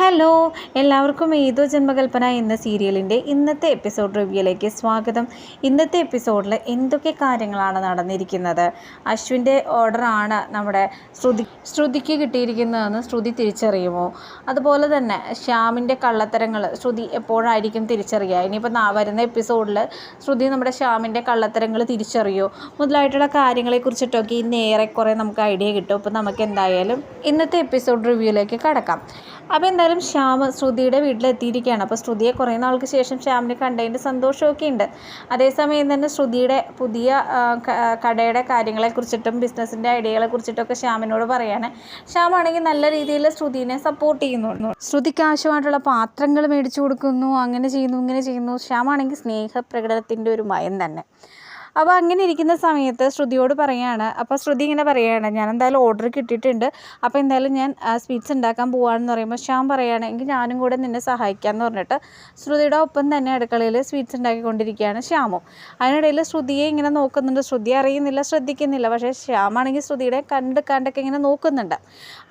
Hello എല്ലാവർക്കും ഏതോ ജന്മകൽപ്പന എന്ന സീരിയലിന്റെ ഇന്നത്തെ എപ്പിസോഡ് റിവ്യൂയിലേക്ക് സ്വാഗതം. ഇന്നത്തെ എപ്പിസോഡിൽ എന്തൊക്കെ കാര്യങ്ങളാണ് നടന്നിരിക്കുന്നത്? അശ്വിന്റെ ഓർഡറാണ് നമ്മുടെ ശ്രുതി ശ്രുതിക്ക് കിട്ടിയിരിക്കുന്നതെന്ന് ശ്രുതി തിരിച്ചറിയുമോ? അതുപോലെ തന്നെ ശ്യാമിന്റെ കള്ളത്തരങ്ങൾ ശ്രുതി എപ്പോഴായിരിക്കും തിരിച്ചറിയുക? ഇനിയിപ്പോൾ വരുന്ന എപ്പിസോഡിൽ ശ്രുതി നമ്മുടെ ശ്യാമിന്റെ കള്ളത്തരങ്ങൾ തിരിച്ചറിയോ? മുതലായിട്ടുള്ള കാര്യങ്ങളെക്കുറിച്ചിട്ടൊക്കെ ഇന്ന് ഏറെക്കുറെ നമുക്ക് ഐഡിയ കിട്ടും. അപ്പോൾ നമുക്ക് എന്തായാലും ഇന്നത്തെ എപ്പിസോഡ് റിവ്യൂയിലേക്ക് കടക്കാം. അപ്പോൾ എന്തായാലും ശ്യാം ശ്രുതിയുടെ വീട്ടിലെത്തിയിരിക്കുകയാണ്. അപ്പോൾ ശ്രുതിയെ കുറേ നാൾക്ക് ശേഷം ശ്യാമിനെ കണ്ടതിന്റെ സന്തോഷമൊക്കെ ഉണ്ട് അതേസമയം തന്നെ ശ്രുതിയുടെ പുതിയ കടയുടെ കാര്യങ്ങളെക്കുറിച്ചിട്ടും ബിസിനസ്സിന്റെ ഐഡിയകളെ കുറിച്ചിട്ടൊക്കെ ശ്യാമിനോട് പറയാണ്. ശ്യാമാണെങ്കിൽ നല്ല രീതിയിൽ ശ്രുതിനെ സപ്പോർട്ട് ചെയ്യുന്നു. ശ്രുതിക്ക് ആവശ്യമായിട്ടുള്ള പാത്രങ്ങൾ മേടിച്ചു കൊടുക്കുന്നു അങ്ങനെ ചെയ്യുന്നു ഇങ്ങനെ ചെയ്യുന്നു. ശ്യാമാണെങ്കിൽ സ്നേഹപ്രകടനത്തിന്റെ ഒരു മയം തന്നെ. അപ്പോൾ അങ്ങനെ ഇരിക്കുന്ന സമയത്ത് ശ്രുതിയോട് പറയാണ് അപ്പോൾ ശ്രുതി ഇങ്ങനെ പറയുകയാണ് ഞാൻ എന്തായാലും ഓർഡർ കിട്ടിയിട്ടുണ്ട്. അപ്പോൾ എന്തായാലും ഞാൻ സ്വീറ്റ്സ് ഉണ്ടാക്കാൻ പോവാണെന്ന് പറയുമ്പോൾ ശ്യാം പറയാണ് എങ്കിൽ ഞാനും കൂടെ നിന്നെ സഹായിക്കാമെന്ന് പറഞ്ഞിട്ട് ശ്രുതിയുടെ ഒപ്പം തന്നെ അടുക്കളയിൽ സ്വീറ്റ്സ് ഉണ്ടാക്കിക്കൊണ്ടിരിക്കുകയാണ് ശ്യാമും. അതിനിടയിൽ ശ്രുതിയെ ഇങ്ങനെ നോക്കുന്നുണ്ട്. ശ്രുതി അറിയുന്നില്ല ശ്രദ്ധിക്കുന്നില്ല. പക്ഷേ ശ്യാമാണെങ്കിൽ ശ്രുതിയുടെ കണ്ട് കണ്ടൊക്കെ ഇങ്ങനെ നോക്കുന്നുണ്ട്.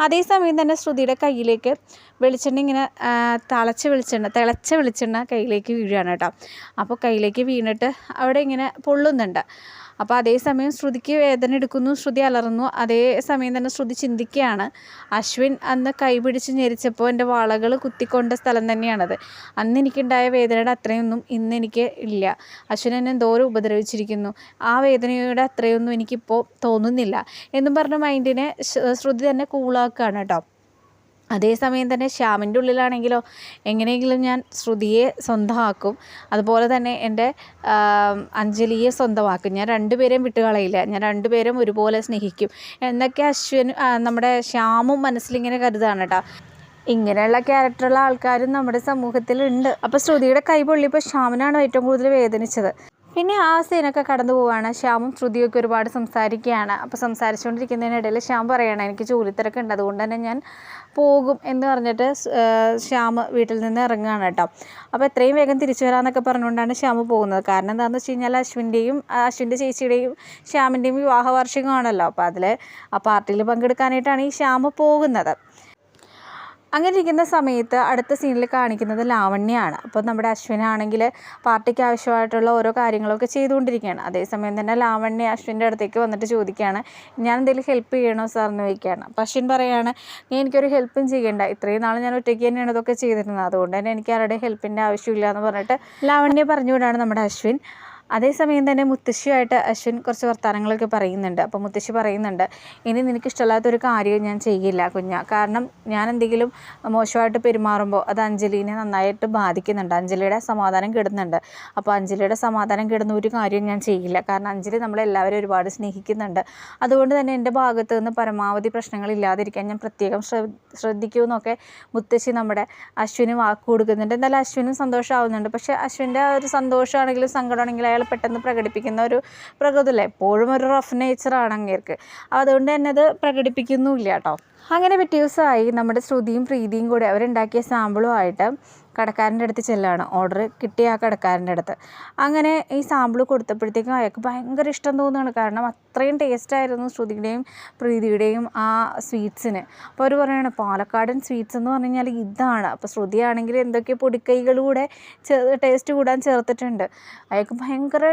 അതേസമയം തന്നെ ശ്രുതിയുടെ കയ്യിലേക്ക് വെളിച്ചെണ്ണ ഇങ്ങനെ തിളച്ച വെളിച്ചെണ്ണ തിളച്ച വെളിച്ചെണ്ണ കയ്യിലേക്ക് വീഴുകയാണ് കേട്ടോ. അപ്പോൾ കയ്യിലേക്ക് വീണിട്ട് അവിടെ ഇങ്ങനെ പൊള്ളുന്നുണ്ട്. അപ്പോൾ അതേസമയം ശ്രുതിക്ക് വേദന എടുക്കുന്നു ശ്രുതി അലറുന്നു. അതേ സമയം തന്നെ ശ്രുതി ചിന്തിക്കുകയാണ്. അശ്വിൻ അന്ന് കൈപിടിച്ച് ഞെരിച്ചപ്പോൾ എന്റെ വളകൾ കുത്തിക്കൊണ്ട സ്ഥലം തന്നെയാണത്. അന്ന് എനിക്കുണ്ടായ വേദനയുടെ അത്രയൊന്നും ഇന്ന് എനിക്ക് ഇല്ല. അശ്വിൻ എന്നെ എന്തോരം ഉപദ്രവിച്ചിരിക്കുന്നു. ആ വേദനയുടെ അത്രയൊന്നും എനിക്കിപ്പോൾ തോന്നുന്നില്ല. എന്നും പറഞ്ഞ മൈൻഡിനെ ശ്രുതി തന്നെ കൂളാക്കുകയാണ് കേട്ടോ. അതേസമയം തന്നെ ശ്യാമിന്റെ ഉള്ളിലാണെങ്കിലോ എങ്ങനെയെങ്കിലും ഞാൻ ശ്രുതിയെ സ്വന്തമാക്കും. അതുപോലെ തന്നെ എന്റെ അഞ്ജലിയെ സ്വന്തമാക്കും. ഞാൻ രണ്ടുപേരെയും വിട്ടുകളയില്ല. ഞാൻ രണ്ടുപേരും ഒരുപോലെ സ്നേഹിക്കും. എന്നൊക്കെ അശ്വിൻ നമ്മുടെ ശ്യാമും മനസ്സിലിങ്ങനെ കരുതാണ് കേട്ടോ. ഇങ്ങനെയുള്ള ക്യാരക്ടറുള്ള ആൾക്കാരും നമ്മുടെ സമൂഹത്തിലുണ്ട്. അപ്പോൾ ശ്രുതിയുടെ കൈ പൊള്ളിയപ്പോൾ ശ്യാമിനാണ് ഏറ്റവും കൂടുതൽ വേദനിച്ചത്. പിന്നെ ആ സീനൊക്കെ കടന്നു പോവാണ്. ശ്യാമും ശ്രുതിയൊക്കെ ഒരുപാട് സംസാരിക്കുകയാണ്. അപ്പോൾ സംസാരിച്ചുകൊണ്ടിരിക്കുന്നതിനിടയിൽ ശ്യാം പറയണം എനിക്ക് ജോലിത്തിരക്ക് ഉണ്ട് അതുകൊണ്ട് തന്നെ ഞാൻ പോകും എന്ന് പറഞ്ഞിട്ട് ശ്യാം വീട്ടിൽ നിന്ന് ഇറങ്ങുകയാണ് കേട്ടോ. അപ്പോൾ എത്രയും വേഗം തിരിച്ചു വരാമെന്നൊക്കെ പറഞ്ഞുകൊണ്ടാണ് ശ്യാം പോകുന്നത്. കാരണം എന്താണെന്ന് വെച്ച് കഴിഞ്ഞാൽ അശ്വിന്റെയും അശ്വിന്റെ ചേച്ചിയുടെയും ശ്യാമിന്റെയും വിവാഹ വാർഷികമാണല്ലോ അപ്പോൾ അതിൽ ആ പാർട്ടിയിൽ പങ്കെടുക്കാനായിട്ടാണ് ഈ ശ്യാം പോകുന്നത്. അങ്ങനെ ഇരിക്കുന്ന സമയത്ത് അടുത്ത സീനിൽ കാണിക്കുന്നത് ലാവണ്യാണ്. അപ്പോൾ നമ്മുടെ അശ്വിനാണെങ്കിൽ പാർട്ടിക്ക് ആവശ്യമായിട്ടുള്ള ഓരോ കാര്യങ്ങളൊക്കെ ചെയ്തുകൊണ്ടിരിക്കുകയാണ്. അതേസമയം തന്നെ ലാവണ്യ അശ്വിന്റെ അടുത്തേക്ക് വന്നിട്ട് ചോദിക്കുകയാണ് ഞാൻ എന്തെങ്കിലും ഹെൽപ്പ് ചെയ്യണോ സാർ എന്ന് ചോദിക്കുകയാണ്. അപ്പോൾ അശ്വിൻ പറയുകയാണ് നീ എനിക്കൊരു ഹെൽപ്പും ചെയ്യേണ്ട. ഇത്രയും നാൾ ഞാൻ ഒറ്റയ്ക്ക് തന്നെയാണ് ഇതൊക്കെ ചെയ്തിരുന്നത്. അതുകൊണ്ട് തന്നെ എനിക്ക് ആരുടെ ഹെൽപ്പിന്റെ ആവശ്യമില്ല എന്ന് പറഞ്ഞിട്ട് ലാവണ്യ പറഞ്ഞുകൊണ്ടാണ് നമ്മുടെ അശ്വിൻ. അതേസമയം തന്നെ മുത്തശ്ശിയായിട്ട് അശ്വിൻ കുറച്ച് വർത്തമാനങ്ങളൊക്കെ പറയുന്നുണ്ട്. അപ്പോൾ മുത്തശ്ശി പറയുന്നുണ്ട് ഇനി നിനക്ക് ഇഷ്ടമില്ലാത്തൊരു കാര്യം ഞാൻ ചെയ്യില്ല കുഞ്ഞ. കാരണം ഞാൻ എന്തെങ്കിലും മോശമായിട്ട് പെരുമാറുമ്പോൾ അത് അഞ്ജലിനെ നന്നായിട്ട് ബാധിക്കുന്നുണ്ട്. അഞ്ജലിയുടെ സമാധാനം കിടുന്നുണ്ട്. അപ്പോൾ അഞ്ജലിയുടെ സമാധാനം കിടന്ന ഒരു കാര്യം ഞാൻ ചെയ്യില്ല. കാരണം അഞ്ജലി നമ്മളെല്ലാവരും ഒരുപാട് സ്നേഹിക്കുന്നുണ്ട്. അതുകൊണ്ട് തന്നെ എന്റെ ഭാഗത്ത് നിന്ന് പരമാവധി പ്രശ്നങ്ങൾ ഇല്ലാതിരിക്കാൻ ഞാൻ പ്രത്യേകം ശ്രദ്ധ ശ്രദ്ധിക്കുമെന്നൊക്കെ മുത്തശ്ശി നമ്മുടെ അശ്വിന് വാക്ക് കൊടുക്കുന്നുണ്ട്. എന്നാലും അശ്വിനും സന്തോഷമാവുന്നുണ്ട് പക്ഷേ അശ്വിന്റെ ആ ഒരു സന്തോഷമാണെങ്കിലും സങ്കടമാണെങ്കിലും അയാൾ പെട്ടെന്ന് പ്രകടിപ്പിക്കുന്ന ഒരു പ്രകൃതമല്ല എപ്പോഴും ഒരു റഫ് നേച്ചറാണ് അങ്ങേർക്ക്. അതുകൊണ്ട് തന്നെ അത് പ്രകടിപ്പിക്കുന്നുമില്ല കേട്ടോ. അങ്ങനെ പിറ്റേ ദിവസമായി നമ്മുടെ ശ്രുതിയും പ്രീതിയും കൂടി അവരുണ്ടാക്കിയ സാമ്പിളുമായിട്ട് കടക്കാരന്റെ അടുത്ത് ചെല്ലുകയാണ് ഓർഡർ കിട്ടിയ ആ കടക്കാരന്റെ അടുത്ത്. അങ്ങനെ ഈ സാമ്പിൾ കൊടുത്തപ്പോഴത്തേക്കും അയാൾക്ക് ഭയങ്കര ഇഷ്ടം തോന്നുകയാണ്. കാരണം അത്രയും ടേസ്റ്റായിരുന്നു ശ്രുതിയുടെയും പ്രീതിയുടെയും ആ സ്വീറ്റ്സിന് അപ്പോൾ അവർ പറയുകയാണ് പാലക്കാടൻ സ്വീറ്റ്സ് എന്ന് പറഞ്ഞു കഴിഞ്ഞാൽ ഇതാണ്. അപ്പോൾ ശ്രുതിയാണെങ്കിൽ എന്തൊക്കെ പൊടിക്കൈകളൂടെ ടേസ്റ്റ് കൂടാൻ ചേർത്തിട്ടുണ്ട്. അയാൾക്ക് ഭയങ്കര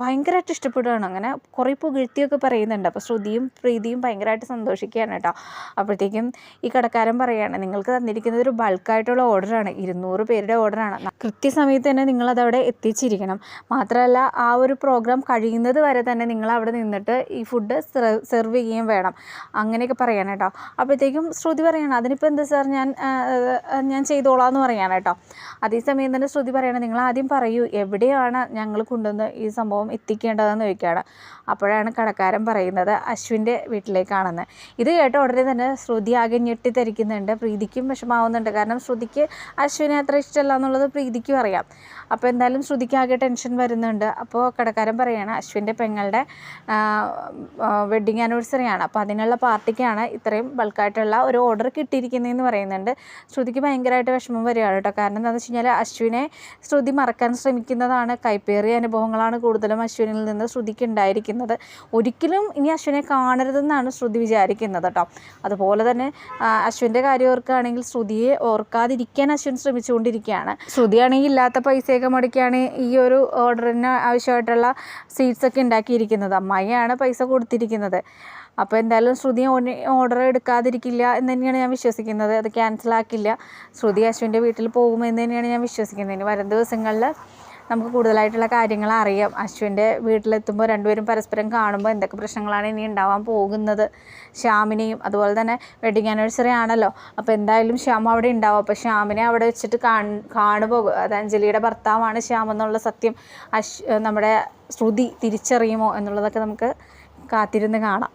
ഭയങ്കരമായിട്ട് ഇഷ്ടപ്പെടുകയാണ് അങ്ങനെ കുറേ പുകഴ്ത്തിയൊക്കെ പറയുന്നുണ്ട്. അപ്പോൾ ശ്രുതിയും പ്രീതിയും ഭയങ്കരമായിട്ട് സന്തോഷിക്കുകയാണ് കേട്ടോ. അപ്പോഴത്തേക്കും ഈ കടക്കാരൻ പറയുകയാണ് നിങ്ങൾക്ക് തന്നിരിക്കുന്നത് ഒരു ബൾക്കായിട്ടുള്ള ഓർഡറാണ്. ഇരുന്നൂറ് പേരുടെ ഓർഡറാണ്. കൃത്യസമയത്ത് തന്നെ നിങ്ങളതവിടെ എത്തിച്ചിരിക്കണം. മാത്രമല്ല ആ ഒരു പ്രോഗ്രാം കഴിയുന്നത് വരെ തന്നെ നിങ്ങൾ അവിടെ നിന്നിട്ട് ഈ ഫുഡ് സെർവ് ചെയ്യുകയും വേണം. അങ്ങനെയൊക്കെ പറയണം കേട്ടോ. അപ്പോഴത്തേക്കും ശ്രുതി പറയണം അതിനിപ്പോൾ എന്താ സാർ ഞാൻ ഞാൻ ചെയ്തോളാം എന്ന് പറയാണ് കേട്ടോ. അതേസമയം തന്നെ ശ്രുതി പറയണം നിങ്ങൾ ആദ്യം പറയൂ എവിടെയാണ് ഞങ്ങൾ കൊണ്ടുവന്ന് ഈ സംഭവം എത്തിക്കേണ്ടതെന്ന് ചോദിക്കുകയാണ്. അപ്പോഴാണ് കടക്കാരൻ പറയുന്നത് അശ്വിന്റെ വീട്ടിലേക്കാണെന്ന്. ഇത് കേട്ട ഉടനെ തന്നെ ശ്രുതി ആകെ ഞെട്ടിത്തരിക്കുന്നുണ്ട്. പ്രീതിക്കും വിഷമാവുന്നുണ്ട്. കാരണം ശ്രുതിക്ക് അശ്വിനെ അത്ര ഇഷ്ടമല്ല എന്നുള്ളത് പ്രീതിക്കും അറിയാം. അപ്പോൾ എന്തായാലും ശ്രുതിക്ക് ആകെ ടെൻഷൻ വരുന്നുണ്ട്. അപ്പോൾ കടക്കാരൻ പറയുകയാണ് അശ്വിന്റെ പെങ്ങളുടെ വെഡ്ഡിങ് ആനിവേഴ്സറിയാണ് അപ്പോൾ അതിനുള്ള പാർട്ടിക്കാണ് ഇത്രയും ബൾക്കായിട്ടുള്ള ഒരു ഓർഡർ കിട്ടിയിരിക്കുന്നതെന്ന് പറയുന്നുണ്ട്. ശ്രുതിക്ക് ഭയങ്കരമായിട്ട് വിഷമം വരികയാണ് കേട്ടോ. കാരണം എന്താണെന്ന് വെച്ച് കഴിഞ്ഞാൽ അശ്വിനെ ശ്രുതി മറക്കാൻ ശ്രമിക്കുന്നതാണ് കൈപ്പേറിയ അനുഭവങ്ങളാണ് പ്രതീക്ഷകളാണ് കൂടുതലും അശ്വിനിൽ നിന്ന് ശ്രുതിക്ക് ഉണ്ടായിരിക്കുന്നത്. ഒരിക്കലും ഇനി അശ്വിനെ കാണരുതെന്നാണ് ശ്രുതി വിചാരിക്കുന്നത് കേട്ടോ. അതുപോലെ തന്നെ അശ്വിന്റെ കാര്യം ഓർക്കുകയാണെങ്കിൽ ശ്രുതിയെ ഓർക്കാതിരിക്കാൻ അശ്വിൻ ശ്രമിച്ചുകൊണ്ടിരിക്കുകയാണ്. ശ്രുതിയാണെങ്കിൽ ഇല്ലാത്ത പൈസയൊക്കെ മുടക്കിയാണ് ഈ ഒരു ഓർഡറിന് ആവശ്യമായിട്ടുള്ള സീറ്റ്സ് ഒക്കെ ഉണ്ടാക്കിയിരിക്കുന്നത്. അമ്മായിയാണ് പൈസ കൊടുത്തിരിക്കുന്നത്. അപ്പോൾ എന്തായാലും ശ്രുതി ഓർഡർ എടുക്കാതിരിക്കില്ല എന്ന് തന്നെയാണ് ഞാൻ വിശ്വസിക്കുന്നത്. അത് ക്യാൻസലാക്കില്ല ശ്രുതി അശ്വിന്റെ വീട്ടിൽ പോകുമെന്ന് തന്നെയാണ് ഞാൻ വിശ്വസിക്കുന്നത്. ഇനി വരും ദിവസങ്ങളിൽ നമുക്ക് കൂടുതലായിട്ടുള്ള കാര്യങ്ങൾ അറിയാം. അശ്വിന്റെ വീട്ടിലെത്തുമ്പോൾ രണ്ടുപേരും പരസ്പരം കാണുമ്പോൾ എന്തൊക്കെ പ്രശ്നങ്ങളാണ് ഇനി ഉണ്ടാവാൻ പോകുന്നത്. ശ്യാമിനെയും അതുപോലെ തന്നെ വെഡിങ് ആനിവേഴ്സറി ആണല്ലോ. അപ്പോൾ എന്തായാലും ശ്യാം അവിടെ ഉണ്ടാവും. അപ്പോൾ ശ്യാമിനെ അവിടെ വെച്ചിട്ട് കാണു കാണുമ്പോൾ അത് അഞ്ജലിയുടെ ഭർത്താവാണ് ശ്യാം എന്നുള്ള സത്യം അശ് നമ്മുടെ ശ്രുതി തിരിച്ചറിയുമോ എന്നുള്ളതൊക്കെ നമുക്ക് കാത്തിരുന്ന് കാണാം.